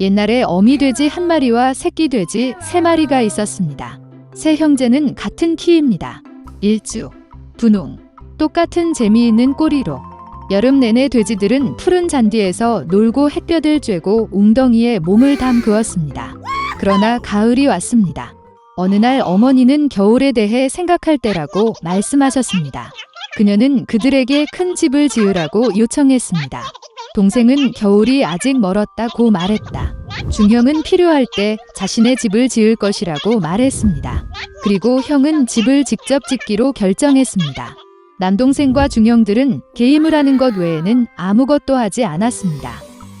옛날에 어미 돼지 한 마리와 새끼 돼지 세 마리가 있었습니다. 세 형제는 같은 키입니다. 일주, 분홍, 똑같은 재미있는 꼬리로 여름 내내 돼지들은 푸른 잔디에서 놀고 햇볕을 쬐고 웅덩이에 몸을 담그었습니다. 그러나 가을이 왔습니다. 어느 날 어머니는 겨울에 대해 생각할 때라고 말씀하셨습니다. 그녀는 그들에게 큰 집을 지으라고 요청했습니다. 동생은 겨울이 아직 멀었다고 말했다. 중형은 필요할 때 자신의 집을 지을 것이라고 말했습니다. 그리고 형은 집을 직접 짓기로 결정했습니다. 남동생과 중형들은 게임을 하는 것 외에는 아무것도 하지 않았습니다.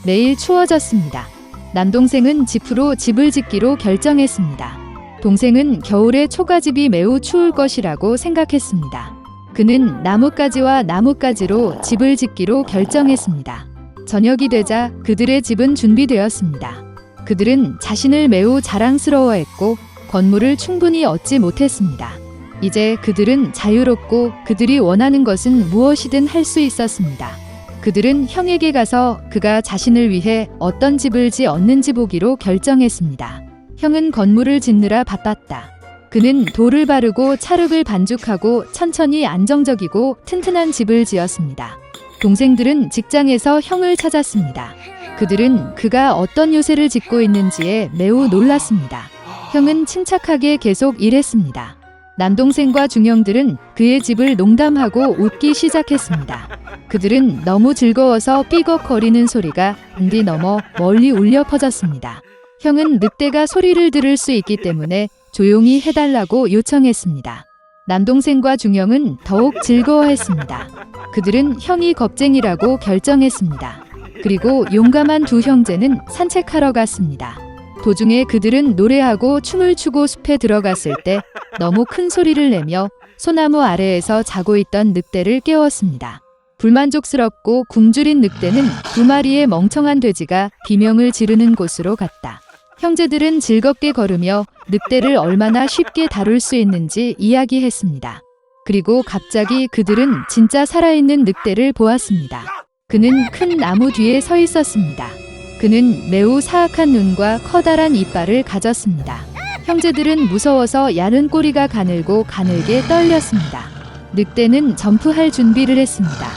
매일 추워졌습니다. 남동생은 지프로 집을 짓기로 결정했습니다. 동생은 겨울에 초가집이 매우 추울 것이라고 생각했습니다. 그는 나뭇가지와 나뭇가지로 집을 짓기로 결정했습니다. 저녁이 되자 그들의 집은 준비되었습니다. 그들은 자신을 매우 자랑스러워했고 건물을 충분히 얻지 못했습니다. 이제 그들은 자유롭고 그들이 원하는 것은 무엇이든 할 수 있었습니다. 그들은 형에게 가서 그가 자신을 위해 어떤 집을 지었는지 보기로 결정했습니다. 형은 건물을 짓느라 바빴다. 그는 돌을 바르고 찰흙을 반죽하고 천천히 안정적이고 튼튼한 집을 지었습니다. 동생들은 직장에서 형을 찾았습니다. 그들은 그가 어떤 요새를 짓고 있는지에 매우 놀랐습니다. 형은 침착하게 계속 일했습니다. 남동생과 중형들은 그의 집을 농담하고 웃기 시작했습니다. 그들은 너무 즐거워서 삐걱거리는 소리가 단디 넘어 멀리 울려 퍼졌습니다. 형은 늑대가 소리를 들을 수 있기 때문에 조용히 해달라고 요청했습니다. 남동생과 중형은 더욱 즐거워했습니다. 그들은 형이 겁쟁이라고 결정했습니다. 그리고 용감한 두 형제는 산책하러 갔습니다. 도중에 그들은 노래하고 춤을 추고 숲에 들어갔을 때 너무 큰 소리를 내며 소나무 아래에서 자고 있던 늑대를 깨웠습니다. 불만족스럽고 굶주린 늑대는 두 마리의 멍청한 돼지가 비명을 지르는 곳으로 갔다. 형제들은 즐겁게 걸으며 늑대를 얼마나 쉽게 다룰 수 있는지 이야기했습니다. 그리고 갑자기 그들은 진짜 살아있는 늑대를 보았습니다. 그는 큰 나무 뒤에 서 있었습니다. 그는 매우 사악한 눈과 커다란 이빨을 가졌습니다. 형제들은 무서워서 야른 꼬리가 가늘고 가늘게 떨렸습니다. 늑대는 점프할 준비를 했습니다.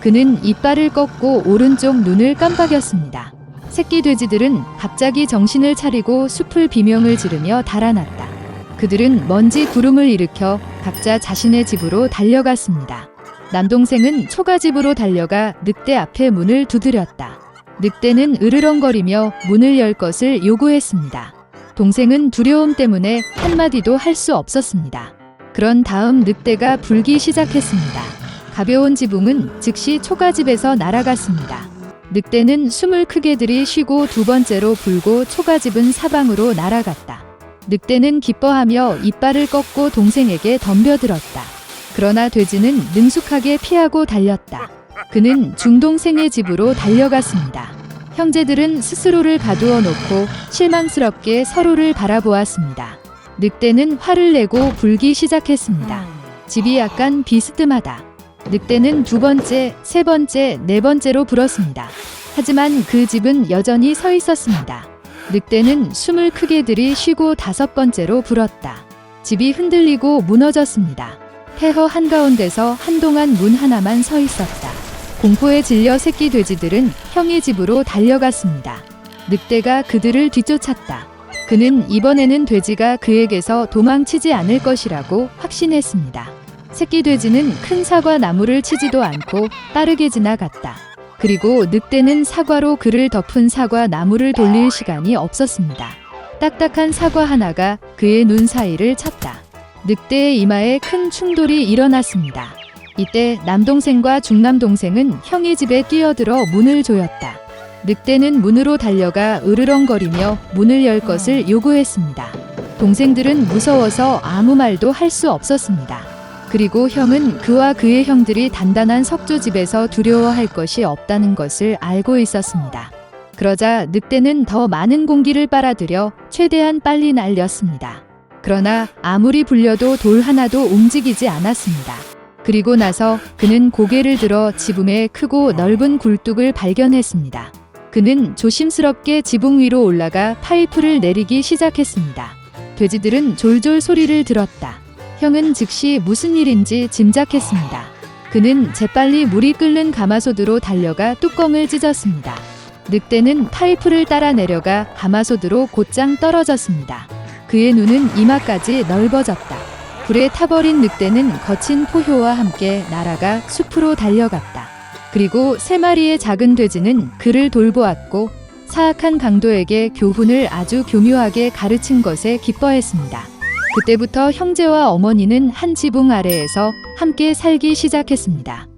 그는 이빨을 꺾고 오른쪽 눈을 깜빡였습니다. 새끼 돼지들은 갑자기 정신을 차리고 숲을 비명을 지르며 달아났다. 그들은 먼지 구름을 일으켜 각자 자신의 집으로 달려갔습니다. 남동생은 초가집으로 달려가 늑대 앞에 문을 두드렸다. 늑대는 으르렁거리며 문을 열 것을 요구했습니다. 동생은 두려움 때문에 한마디도 할 수 없었습니다. 그런 다음 늑대가 불기 시작했습니다. 가벼운 지붕은 즉시 초가집에서 날아갔습니다. 늑대는 숨을 크게 들이쉬고 두 번째로 불고 초가집은 사방으로 날아갔다. 늑대는 기뻐하며 이빨을 꺾고 동생에게 덤벼들었다. 그러나 돼지는 능숙하게 피하고 달렸다. 그는 중동생의 집으로 달려갔습니다. 형제들은 스스로를 가두어 놓고 실망스럽게 서로를 바라보았습니다. 늑대는 화를 내고 불기 시작했습니다. 집이 약간 비스듬하다. 늑대는 두 번째, 세 번째, 네 번째로 불었습니다. 하지만 그 집은 여전히 서 있었습니다. 늑대는 숨을 크게 들이쉬고 다섯 번째로 불었다. 집이 흔들리고 무너졌습니다. 폐허 한가운데서 한동안 문 하나만 서 있었다. 공포에 질려 새끼 돼지들은 형의 집으로 달려갔습니다. 늑대가 그들을 뒤쫓았다. 그는 이번에는 돼지가 그에게서 도망치지 않을 것이라고 확신했습니다. 새끼 돼지는 큰 사과 나무를 치지도 않고 빠르게 지나갔다. 그리고 늑대는 사과로 그를 덮은 사과 나무를 돌릴 시간이 없었습니다. 딱딱한 사과 하나가 그의 눈 사이를 쳤다. 늑대의 이마에 큰 충돌이 일어났습니다. 이때 남동생과 중남동생은 형의 집에 뛰어들어 문을 조였다. 늑대는 문으로 달려가 으르렁거리며 문을 열 것을 요구했습니다. 동생들은 무서워서 아무 말도 할 수 없었습니다. 그리고 형은 그와 그의 형들이 단단한 석조 집에서 두려워할 것이 없다는 것을 알고 있었습니다. 그러자 늑대는 더 많은 공기를 빨아들여 최대한 빨리 날렸습니다. 그러나 아무리 불려도 돌 하나도 움직이지 않았습니다. 그리고 나서 그는 고개를 들어 지붕에 크고 넓은 굴뚝을 발견했습니다. 그는 조심스럽게 지붕 위로 올라가 파이프를 내리기 시작했습니다. 돼지들은 졸졸 소리를 들었다. 형은 즉시 무슨 일인지 짐작했습니다. 그는 재빨리 물이 끓는 가마솥으로 달려가 뚜껑을 찢었습니다. 늑대는 파이프를 따라 내려가 가마솥으로 곧장 떨어졌습니다. 그의 눈은 이마까지 넓어졌다. 불에 타버린 늑대는 거친 포효와 함께 날아가 숲으로 달려갔다. 그리고 세 마리의 작은 돼지는 그를 돌보았고 사악한 강도에게 교훈을 아주 교묘하게 가르친 것에 기뻐했습니다. 그때부터 형제와 어머니는 한 지붕 아래에서 함께 살기 시작했습니다.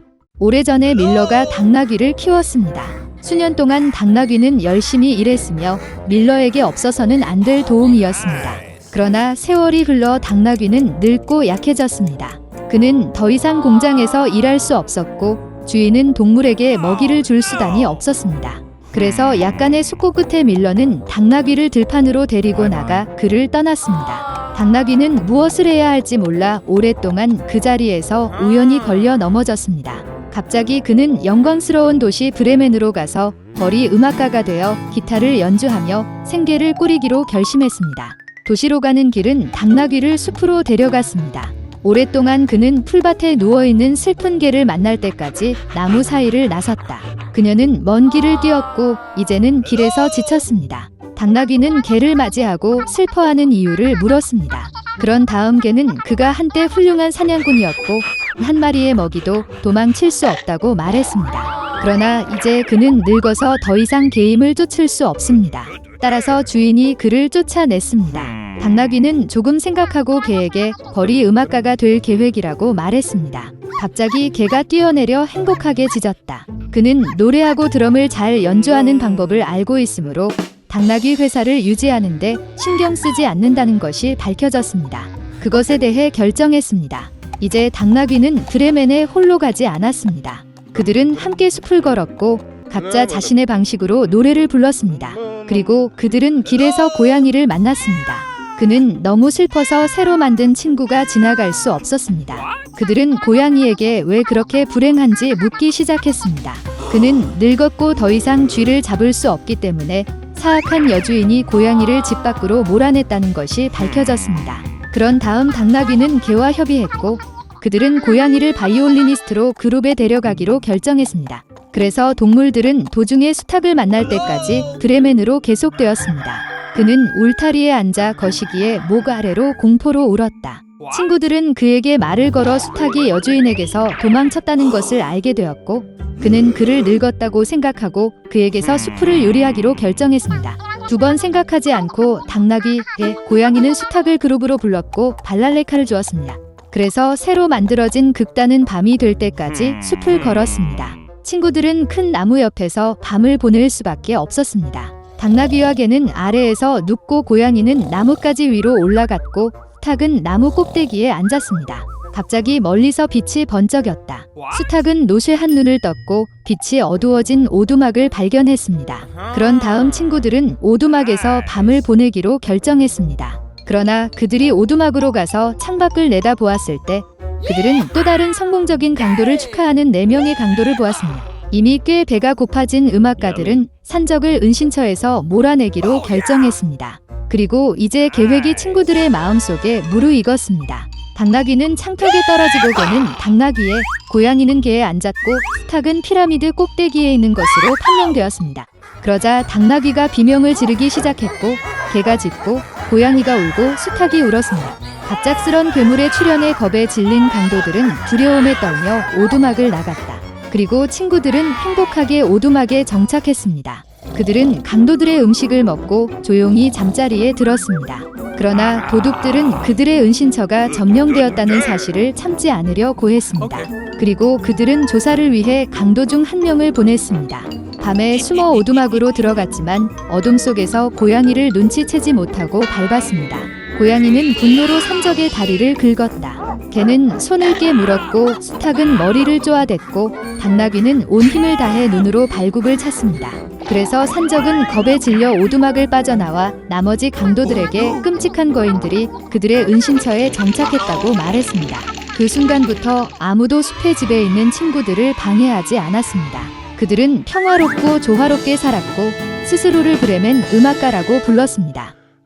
오래전에 밀러가 당나귀를 키웠습니다. 수년 동안 당나귀는 열심히 일했으며 밀러에게 없어서는 안 될 도움이었습니다. 그러나 세월이 흘러 당나귀는 늙고 약해졌습니다. 그는 더 이상 공장에서 일할 수 없었고 주인은 동물에게 먹이를 줄 수단이 없었습니다. 그래서 약간의 숙고 끝에 밀러는 당나귀를 들판으로 데리고 나가 그를 떠났습니다. 당나귀는 무엇을 해야 할지 몰라 오랫동안 그 자리에서 우연히 걸려 넘어졌습니다. 갑자기 그는 영광스러운 도시 브레멘으로 가서 거리 음악가가 되어 기타를 연주하며 생계를 꾸리기로 결심했습니다. 도시로 가는 길은 당나귀를 숲으로 데려갔습니다. 오랫동안 그는 풀밭에 누워있는 슬픈 개를 만날 때까지 나무 사이를 나섰다. 그녀는 먼 길을 뛰었고 이제는 길에서 지쳤습니다. 당나귀는 개를 맞이하고 슬퍼하는 이유를 물었습니다. 그런 다음 개는 그가 한때 훌륭한 사냥꾼이었고 한 마리의 먹이도 도망칠 수 없다고 말했습니다. 그러나 이제 그는 늙어서 더 이상 개임을 쫓을 수 없습니다. 따라서 주인이 그를 쫓아냈습니다. 당나귀는 조금 생각하고 개에게 거리 음악가가 될 계획이라고 말했습니다. 갑자기 개가 뛰어내려 행복하게 짖었다. 그는 노래하고 드럼을 잘 연주하는 방법을 알고 있으므로 당나귀 회사를 유지하는데 신경 쓰지 않는다는 것이 밝혀졌습니다. 그것에 대해 결정했습니다. 이제 당나귀는 브레멘에 홀로 가지 않았습니다. 그들은 함께 숲을 걸었고 각자 자신의 방식으로 노래를 불렀습니다. 그리고 그들은 길에서 고양이를 만났습니다. 그는 너무 슬퍼서 새로 만든 친구가 지나갈 수 없었습니다. 그들은 고양이에게 왜 그렇게 불행한지 묻기 시작했습니다. 그는 늙었고 더 이상 쥐를 잡을 수 없기 때문에 사악한 여주인이 고양이를 집 밖으로 몰아냈다는 것이 밝혀졌습니다. 그런 다음 당나귀는 개와 협의했고 그들은 고양이를 바이올리니스트로 그룹에 데려가기로 결정했습니다. 그래서 동물들은 도중에 수탉을 만날 때까지 브레멘으로 계속되었습니다. 그는 울타리에 앉아 거시기에 목 아래로 공포로 울었다. 친구들은 그에게 말을 걸어 수탉이 여주인에게서 도망쳤다는 것을 알게 되었고 그는 그를 늙었다고 생각하고 그에게서 수프를 요리하기로 결정했습니다. 두 번 생각하지 않고 당나귀, 개, 고양이는 수탉을 그룹으로 불렀고 발랄레카를 주었습니다. 그래서 새로 만들어진 극단은 밤이 될 때까지 숲을 걸었습니다. 친구들은 큰 나무 옆에서 밤을 보낼 수밖에 없었습니다. 당나귀와 개는 아래에서 눕고 고양이는 나뭇가지 위로 올라갔고 수탉은 나무 꼭대기에 앉았습니다. 갑자기 멀리서 빛이 번쩍였다. 수탉은 노쇠 한 눈을 떴고 빛이 어두워진 오두막을 발견했습니다. 그런 다음 친구들은 오두막에서 밤을 보내기로 결정했습니다. 그러나 그들이 오두막으로 가서 창밖을 내다보았을 때 그들은 또 다른 성공적인 강도를 축하하는 4명의 강도를 보았습니다. 이미 꽤 배가 고파진 음악가들은 산적을 은신처에서 몰아내기로 결정했습니다. 그리고 이제 계획이 친구들의 마음속에 무르익었습니다. 당나귀는 창턱에 떨어지고 개는 당나귀에, 고양이는 개에 앉았고 수탉은 피라미드 꼭대기에 있는 것으로 판명되었습니다. 그러자 당나귀가 비명을 지르기 시작했고 개가 짖고 고양이가 울고 수탉이 울었습니다. 갑작스런 괴물의 출현에 겁에 질린 강도들은 두려움에 떨며 오두막을 나갔다. 그리고 친구들은 행복하게 오두막에 정착했습니다. 그들은 강도들의 음식을 먹고 조용히 잠자리에 들었습니다. 그러나 도둑들은 그들의 은신처가 점령되었다는 사실을 참지 않으려 고했습니다. 그리고 그들은 조사를 위해 강도 중 한 명을 보냈습니다. 밤에 숨어 오두막으로 들어갔지만 어둠 속에서 고양이를 눈치채지 못하고 밟았습니다. 고양이는 분노로 산적의 다리를 긁었다. 개는 손을 깨 물었고 수탉은 머리를 쪼아댔고 당나귀는 온 힘을 다해 눈으로 발굽을 찼습니다. 그래서 산적은 겁에 질려 오두막을 빠져나와 나머지 강도들에게 끔찍한 거인들이 그들의 은신처에 정착했다고 말했습니다. 그 순간부터 아무도 숲의 집에 있는 친구들을 방해하지 않았습니다. 그들은 평화롭고 조화롭게 살았고 스스로를 브레멘 음악가라고 불렀습니다.